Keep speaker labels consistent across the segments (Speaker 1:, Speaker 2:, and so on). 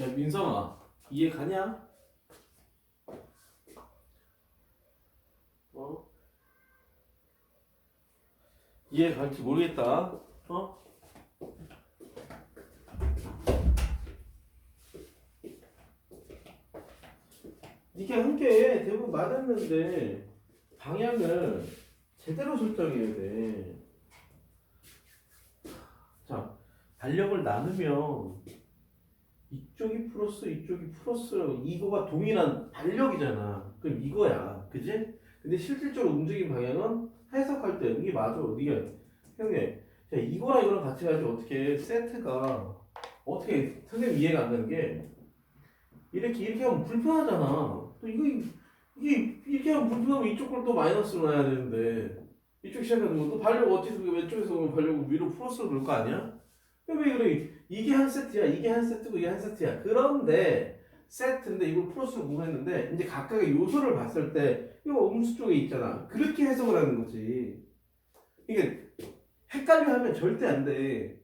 Speaker 1: 야 민성아 이해 가냐? 어? 이해 갈지 모르겠다. 어? 이게 함께 대부분 맞았는데 방향을 제대로 설정해야 돼. 자, 달력을 나누면 이쪽이 플러스 이쪽이 플러스라고 이거가 동일한 달력이잖아. 그럼 이거야, 그지? 근데 실질적으로 움직인 방향은 해석할 때 이게 맞아. 네가 형님, 자 이거랑 이거랑 같이 가야지 어떻게 세트가 어떻게 선생님 이해가 안 되는 게 이렇게 이렇게 하면 불편하잖아. 또 이거 이게 이렇게 하면 불편하면 이쪽 걸 또 마이너스로 놔야 되는데 이쪽 시작하는 또 발력 어디서 그 왼쪽에서 발력을 위로 플러스로 넣을 거 아니야? 왜 그래? 이게 한 세트야, 이게 한 세트고 이게 한 세트야. 그런데 세트인데 이걸 플러스로 구했는데 이제 각각의 요소를 봤을 때 이거 음수 쪽에 있잖아. 그렇게 해석을 하는 거지. 이게 헷갈려 하면 절대 안 돼.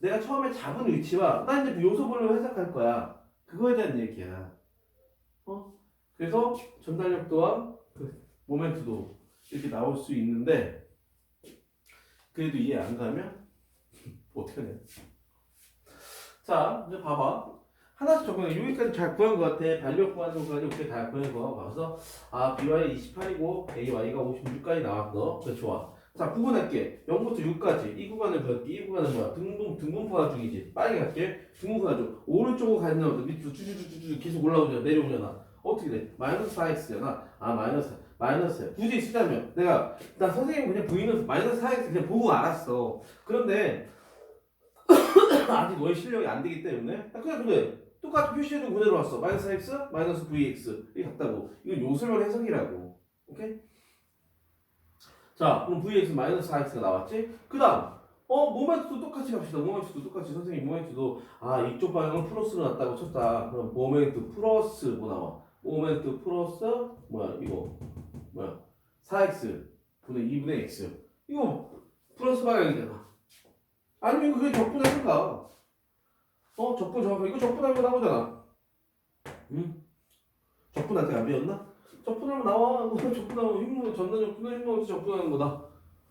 Speaker 1: 내가 처음에 잡은 위치와 나 이제 그 요소별로 해석할 거야. 그거에 대한 얘기야. 어? 그래서 전달력도와 그 모멘트도 이렇게 나올 수 있는데 그래도 이해 안 가면 어떻게 하냐? 자, 이제 봐봐. 하나씩 적어내. 여기까지 잘 구한 것 같아. 반력 구하는 것까지 이렇게 다 구한 거 봐서 아, BY 28이고 AY가 56까지 나왔어. 그래 좋아. 자, 구분할게. 0부터 6까지. 이 구간을 볼게. 이 구간은 뭐야? 등분, 등분포화 중이지. 빠르게 갈게. 등분포화 중. 오른쪽으로 가는 거 밑으로 쭈쭈쭈쭈 계속 올라오잖아. 내려오잖아. 어떻게 돼? 마이너스 4x잖아. 아, 마이너스, 마이너스야. 굳이 쓰자면 내가, 나 선생님 그냥 V는 마이너스 4x 그냥 보고 알았어. 그런데, 아직 너의 실력이 안 되기 때문에, 나 그냥 그래. 똑같이 표시해도 그대로 왔어. 마이너스 x, 마이너스 vx. 이게 같다고. 이건 요술별 해석이라고. 오케이? 자, 그럼 vx 마이너스 4x가 나왔지? 그 다음, 어, 모멘트도 똑같이 갑시다. 모멘트도 똑같이. 선생님, 모멘트도, 아, 이쪽 방향은 플러스로 났다고 쳤다. 그럼 모멘트 플러스 뭐 나와? 모멘트 플러스, 뭐야, 이거. 뭐야? 4x 분의 2분의 x. 이거 플러스 방향이잖아. 아니면 그게 적분해서가. 어, 적분 정확하게. 이거 적분하면 나오잖아. 응? 적분할 때안 배웠나? 적분하면 나와. 뭐 적분하면 힘으로 전단 적 분의 힘으로 적분하는 거다.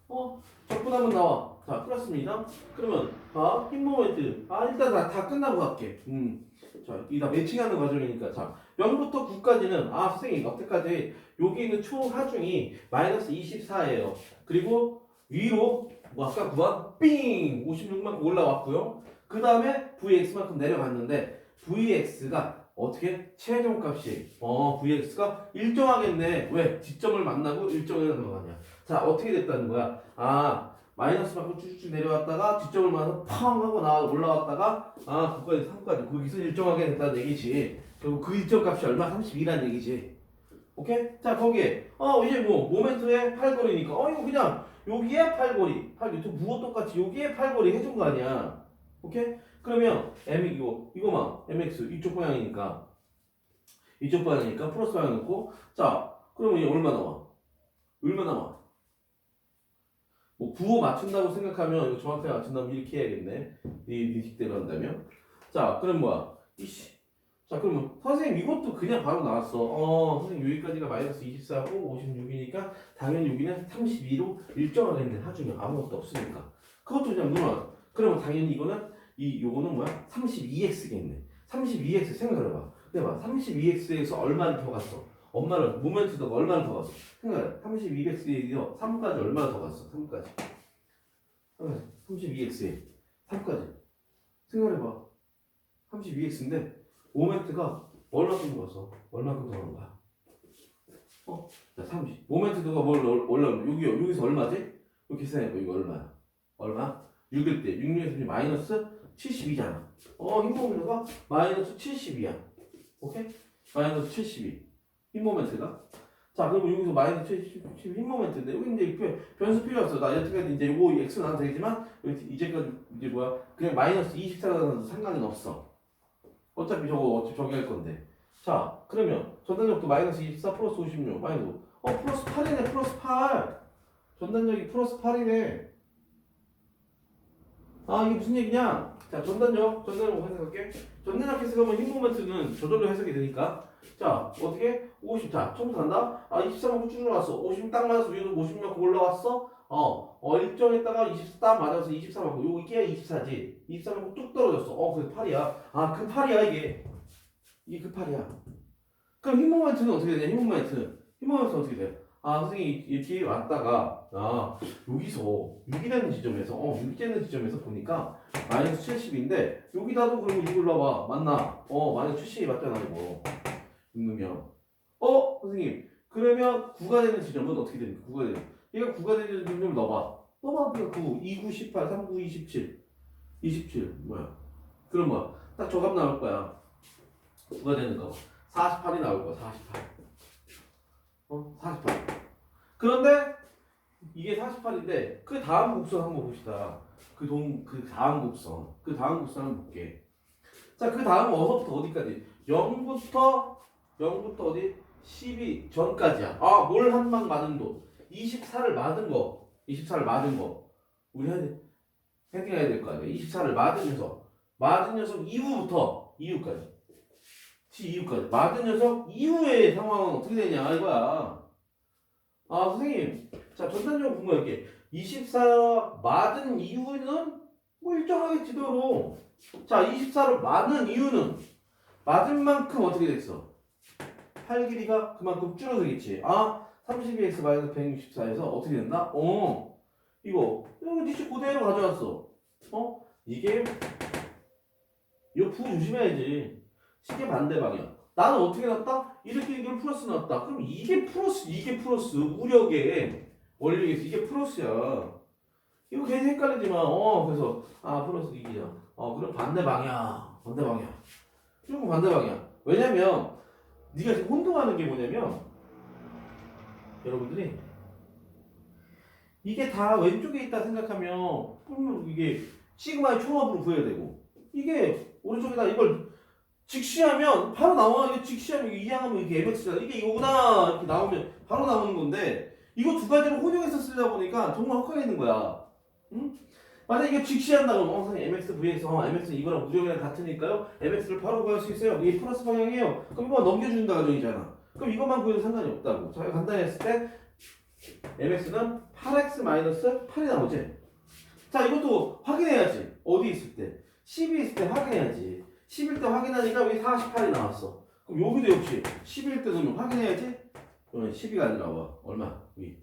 Speaker 1: 어? 적분하면 나와. 자, 플러스입니다. 그러면 아, 힘 모멘트. 아, 일단 다, 다 끝나고 갈게. 음. 자, 이다 매칭하는 과정이니까. 자, 0부터 9까지는 아, 선생님, 여태까지 여기 있는 초하중이 마이너스 24예요. 그리고 위로 뭐 아까 구한 삥 56만큼 올라왔고요. 그 다음에 vx만큼 내려갔는데 vx가 어떻게 최종값이 어 vx가 일정하겠네. 왜? 지점을 만나고 일정에 넘어가냐. 자 어떻게 됐다는 거야? 아 마이너스만큼 쭉쭉 내려왔다가 지점을 만나서 팡 하고 나 올라왔다가 아 9까지 3까지 거기서 일정하게 됐다는 얘기지. 그리고 그 일정값이 얼마? 32라는 얘기지. 오케이? 자 거기에 어 이제 뭐 모멘트의 팔걸이니까 어 이거 그냥 여기에 팔걸이 팔저 무엇 똑같이 여기에 팔걸이 해준 거 아니야 오케이? 그러면 m 이거 이거만 mx 이쪽 방향이니까 이쪽 방향이니까 플러스 방향 넣고 자 그러면 이게 얼마 나와? 얼마 나와? 뭐 부호 맞춘다고 생각하면 이거 정확하게 맞춘다면 이렇게 해야겠네 이 니식대로 한다면 자 그럼 뭐야 이씨 자 그러면 선생님 이것도 그냥 바로 나왔어. 어 선생님 여기까지가 마이너스 24고 56이니까 당연히 여기는 32로 일정하겠네 하중에 아무것도 없으니까. 그것도 그냥 누나 그러면 당연히 이거는 이 요거는 뭐야? 32x겠네. 32x 생각해봐. 해봐. 32x에서 얼마를 더 갔어? 엄마는 모멘트가 얼마를 더 갔어? 생각해 32x에서 3까지 얼마나 더 갔어? 3까지. 32x에 3까지. 생각해봐. 32x인데 모멘트가 얼마큼 더 갔어 얼마큼 더간 거야 어? 자, 30. 모멘트도가 뭘 올라 여기 여기서 얼마지? 이렇게 계산해봐. 이거 얼마야? 얼마? 6일 때 6에서 마이너스 72잖아. 어, 힘 모멘트가 마이너스 70이야. 오케이? 마이너스 72. 힘 모멘트가. 자, 그러면 여기서 마이너스 70, 힘 모멘트인데 여기 이제 표- 변수 필요 없어. 나 여태까지 이제 요거 x 나도 되지만 여기 이제까지 이제 뭐야? 그냥 마이너스 24가 나도 상관은 없어. 어차피 저거 어차피 저기 할 건데. 자, 그러면 전단력도 마이너스 24 플러스 56 마이너스 어 플러스 8이네 플러스 8 전단력이 플러스 8이네 아 이게 무슨 얘기냐 자, 전단력, 전단력 해석할게. 전단력 해석하면 힘 모멘트는 저절로 해석이 되니까. 자, 어떻게? 50. 자, 처음부터 간다. 아, 23만큼 쭉 올라왔어. 50 딱 맞아서 위로 50만큼 올라왔어. 어, 어, 일정했다가 24딱 맞아서 24만큼. 요거 이게 24지. 24만큼 뚝 떨어졌어. 어, 그래, 8이야. 아, 그 8이야, 이게. 이게 그 8이야. 그럼 힘 모멘트는 어떻게 되냐? 힘 모멘트. 힘 모멘트는 어떻게 돼? 아, 선생님이 이렇게 왔다가, 아, 여기서 6이 되는 지점에서, 어, 6이 되는 지점에서 보니까 마이너스 70인데, 여기다도 그러면 이걸 넣어봐. 맞나? 어, 마이너스 70이 맞잖아, 이거. 읽으면. 어, 선생님. 그러면 9가 되는 지점은 어떻게 됩니까? 9가 되는. 얘가 9가 되는 지점을 넣어봐. 넣어봐. 그러니까 9, 2, 9, 18, 3, 9, 27. 27. 뭐야? 그럼 뭐야? 딱 저값 나올 거야. 9가 되는 거. 48이 나올 거야, 48. 어? 48. 그런데 이게 48인데 그 다음 곡선 한번 봅시다. 그 동, 그 다음 곡선. 그 다음 곡선 한번 볼게. 자, 그 다음 어서부터 어디까지? 0부터 0부터 어디? 12 전까지야. 아, 뭘 한방 맞은 도 24를 맞은 거. 24를 맞은 거. 우리 해야 돼. 헤딩해야 될 거 아니야. 24를 맞은 녀석. 맞은 녀석 이후부터 이후까지. 지 이후까지. 맞은 녀석 이후의 상황은 어떻게 되냐 이거야. 아, 선생님. 자, 전단적으로 궁금할게. 24 맞은 이유는 뭐 일정하게 지도로. 자, 24를 맞은 이유는 맞은 만큼 어떻게 됐어? 팔 길이가 그만큼 줄어들겠지. 아, 32x 마이너스 164에서 어떻게 된다? 어, 이거 이거 니치 그대로 가져왔어. 어? 이게 이거 부 조심해야지. 시계 반대 방향. 나는 어떻게 났다? 이렇게 이걸 플러스 났다. 그럼 이게 플러스, 이게 플러스, 무력의 원리에서 이게 플러스야. 이거 괜히 헷갈리지만, 어, 그래서, 아, 플러스 이기자. 어, 그럼 반대 방향. 반대 방향. 조금 반대 방향. 왜냐면, 네가 지금 혼동하는 게 뭐냐면, 여러분들이, 이게 다 왼쪽에 있다 생각하면, 그러면 이게 시그마의 총합으로 구해야 되고, 이게 오른쪽에다 이걸 직시하면 바로 나와. 이게 직시하면 이게 이항하면 이게 MX다 이게 이거구나. 이렇게 나오면 바로 나오는 건데 이거 두 가지를 혼용해서 쓰다 보니까 정말 헛갈리는 거야. 응? 만약 이게 직시한다고 어 선생님 MX v에서 어, MX는 이거랑 무조건 같으니까요. MX를 바로 구할 수 있어요. 이게 플러스 방향이에요. 그럼 이거 넘겨준다 가정이잖아 그럼 이것만 구해도 상관이 없다고 자 간단히 했을 때 MX는 8X 마이너스 8이 나오지 자 이것도 확인해야지 어디 있을 때 10이 있을 때 확인해야지 10일 때 확인하니까 여기 48이 나왔어. 그럼 여기도 역시 11일 때 넣으면 확인해야지. 그러면 12가 아니라 와. 얼마? 여기.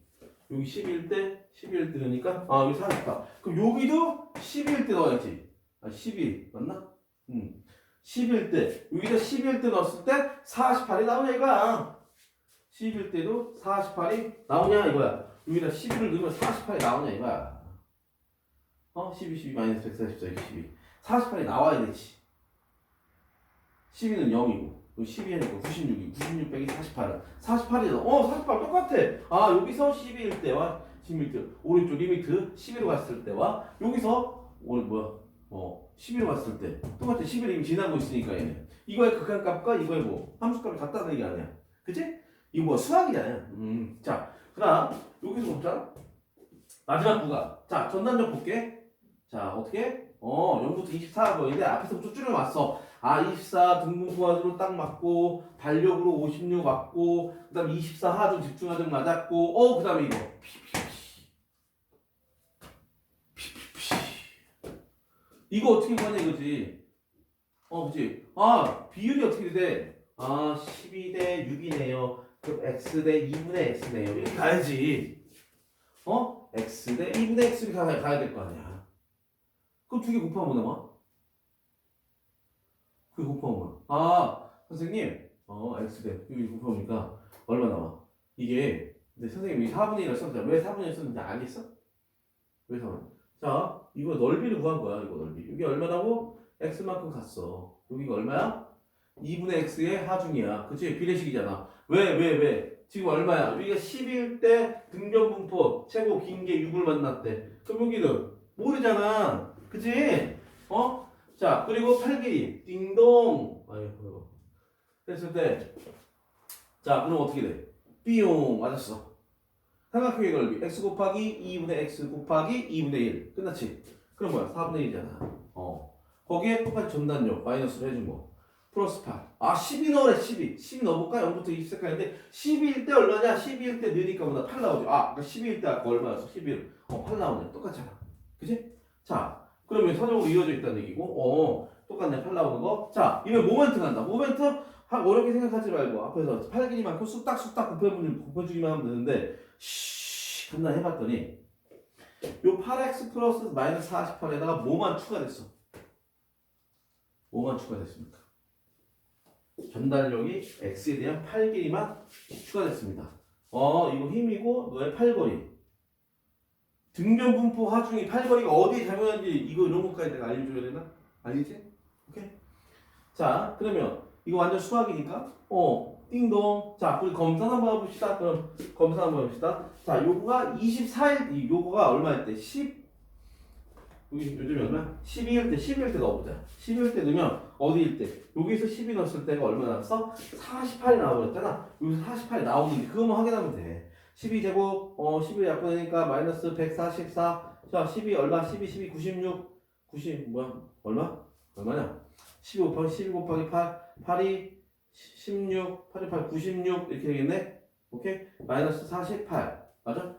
Speaker 1: 여기 11일 때, 11일 때 넣으니까, 아, 여기 48. 그럼 여기도 12일 때 넣어야지. 아, 12. 맞나? 응. 10일 때, 여기다 12일 때 넣었을 때 48이 나오냐, 이거야. 10일 때도 48이 나오냐, 이거야. 여기다 11을 넣으면 48이 나오냐, 이거야. 어? 12, 12, 마이너스 144, 12. 48이 나와야 되지. 12는 0이고 12니까 96이 96 빼기 48은 48이잖아 어 48 똑같아 아 여기서 12일 때와 11일 오른쪽 리미트 11로 갔을 때와 여기서 오 뭐야 어 11로 갔을 때. 똑같아. 11이 이미 지나고 있으니까 얘는. 이거의 극한값과 이거의 뭐 함수값이 같다는 얘기 아니야. 그치? 이거 뭐 수학이잖아. 음 자 그다음 여기서 보자 마지막 구가. 자 전단적 볼게. 자 어떻게? 어 0부터 24 거인데 앞에서부터 줄여왔어. 아, 24 등분구하수로 딱 맞고 달력으로 56 맞고 그 다음 24 하중 집중하중 맞았고 어 그 다음에 이거 피피피 피피피 이거 어떻게 구하냐 이거지 어 그치 아 비율이 어떻게 돼? 아 12대 6이네요 그럼 x 대 2분의 x네요 이렇게 가야지 어? x 대 2분의 x를 가, 가야 될 거 아니야 그럼 두 개 곱하면 뭐 나와? 그게 곱하면 뭐야? 아, 선생님, 어, x대. 여기 곱하니까 얼마 나와? 이게, 근데 선생님이 4분의 1을 썼잖아. 왜 4분의 1을 썼는지 알겠어? 왜 4분의 자, 이거 넓이를 구한 거야, 이거 넓이. 이게 얼마라고? x만큼 갔어. 여기가 얼마야? 2분의 x의 하중이야. 그치? 비례식이잖아. 왜, 왜, 왜? 지금 얼마야? 여기가 11일 때 등변분포 최고 긴 게 6을 만났대. 그럼 여기는 모르잖아. 그치? 어? 자, 그리고 팔길이 띵동. 아이고. 했을 때, 자, 그럼 어떻게 돼? 삐용 맞았어. 삼각형의 넓이 x 곱하기 2분의 x 곱하기 2분의 1 끝났지? 그럼 뭐야? 4분의 1이잖아. 어. 거기에 똑같이 전단력 마이너스로 해준 거 플러스 8. 아 12 넣으래 12. 12 넣어볼까? 0부터 20까지인데 12일 때 얼마냐? 12일 때 느니까 보다 8 나오죠. 아 그러니까 12일 때 아까 얼마였어? 11. 어 8 나오네. 똑같잖아. 그지? 자 그러면 선형으로 이어져 있다는 얘기고 어 똑같네 8 나오는 거. 자 이번 모멘트 간다. 모멘트 하- 어렵게 생각하지 말고 앞에서 팔기니만큼 쑥닥쑥닥 곱해주기만 곱해주기만 하면 되는데 쉬 간단 해봤더니 요 8x 플러스 마이너스 48에다가 뭐만 추가됐어? 뭐만 추가됐습니까? 전달력이 x에 대한 8길이만 추가됐습니다. 어 이거 힘이고 너의 팔거리 등변 분포 하중이 팔거리가 어디에 작용하는지 이거 이런 것까지 내가 알려줘야 되나? 알겠지? 오케이? 자 그러면 이거 완전 수학이니까 어 띵동 자 우리 검사 한번 해봅시다 그럼 검사 한번 해봅시다 자 요거가 24일 이 요거가 얼마일 때? 10 여기 요즘에 얼마? 12일 때 12일 때 넣어보자 12일 때 넣으면 어디일 때? 여기서 12 넣었을 때가 얼마 나왔어? 48이 나와버렸잖아 여기서 48이 나오는데 그거만 확인하면 돼 12 제곱 어 12 약분하니까 마이너스 144 자, 12 얼마? 12, 12, 96 90 뭐야? 얼마? 얼마냐? 12 곱하기 12 곱하기 8 8이 16 8이 8 96 이렇게 되겠네 오케이? 마이너스 48 맞아?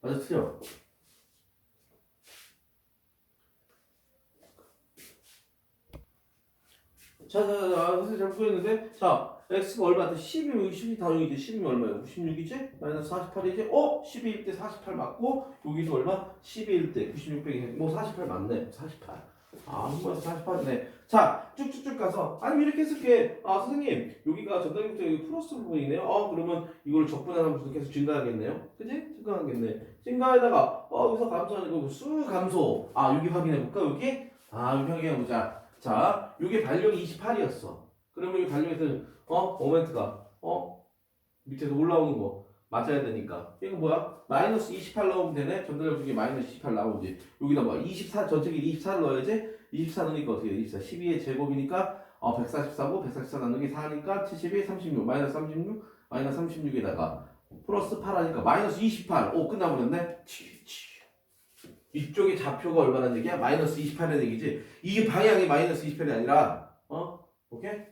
Speaker 1: 맞아 틀려 자, 자, 자, 자, 선생님 잘 보였는데 자, x가 얼마한테 12면 12 다용이지 12면 얼마야? 96이지? 마이너스 48이지? 어? 12일 때 48 맞고 여기도 얼마? 12일 때 96 빼기 뭐48 맞네 48 아, 정말 48이네. 자, 쭉쭉쭉 가서 아니 이렇게 쓸게. 아, 선생님 여기가 전달부터 여기 플러스 부분이네요. 어, 그러면 이걸 적분하면서 계속 증가하겠네요. 그지? 증가하겠네. 증가에다가 어, 여기서 감소하는 거고 수 감소. 아, 여기 확인해 볼까? 여기? 아, 여기 확인해 보자. 자, 이게 발력이 28이었어. 그러면 이 발력에서 어, 모멘트가 어 밑에서 올라오는 거 맞아야 되니까 이거 뭐야? 마이너스 28 넣으면 되네. 전달력 중에 마이너스 28 나오지. 여기다 뭐 24, 전체기 24를 넣어야지. 24 넣으니까 어떻게 돼? 24. 12의 제곱이니까 어, 144고 144 나누기 4니까 72, 36, 마이너스 36, 마이너스 36에다가 플러스 8 하니까 마이너스 28. 오, 끝나버렸네. 이쪽의 좌표가 얼마나 얘기야? 마이너스 28이라는 얘기지. 이게 방향이 마이너스 28이 아니라 어? 오케이?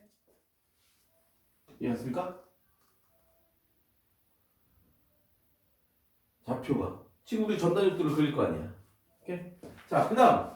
Speaker 1: 이해했습니까? 좌표가. 지금 우리 전단력들을 그릴 거 아니야. 오케이? 자, 그 다음.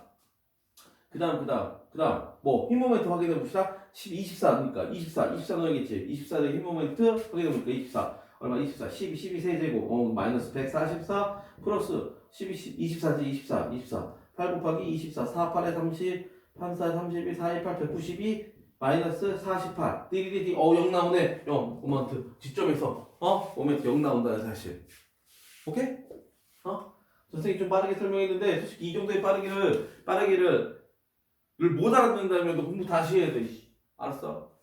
Speaker 1: 그 다음, 그 다음, 그 다음. 뭐, 힘 모멘트 확인해 봅시다. 10, 24니까. 24, 24 넣어야겠지. 24의 힘 모멘트 확인해 볼까? 24. 얼마? 24. 12, 12 세제곱. 어, 마이너스 144 플러스 12, 24지, 24, 24. 8 곱하기 24. 4, 8에 30. 3, 4, 32, 4, 1, 8, 192. 마이너스 48. 띠리리디. 어, 0 나오네. 0. 모멘트. 지점에서. 어? 모멘트 0 나온다는 사실. 오케이? 어? 선생님이 좀 빠르게 설명했는데 솔직히 이 정도의 빠르기를 빠르기를 못 알아듣는다면 너 공부 다시 해야 돼. 씨. 알았어?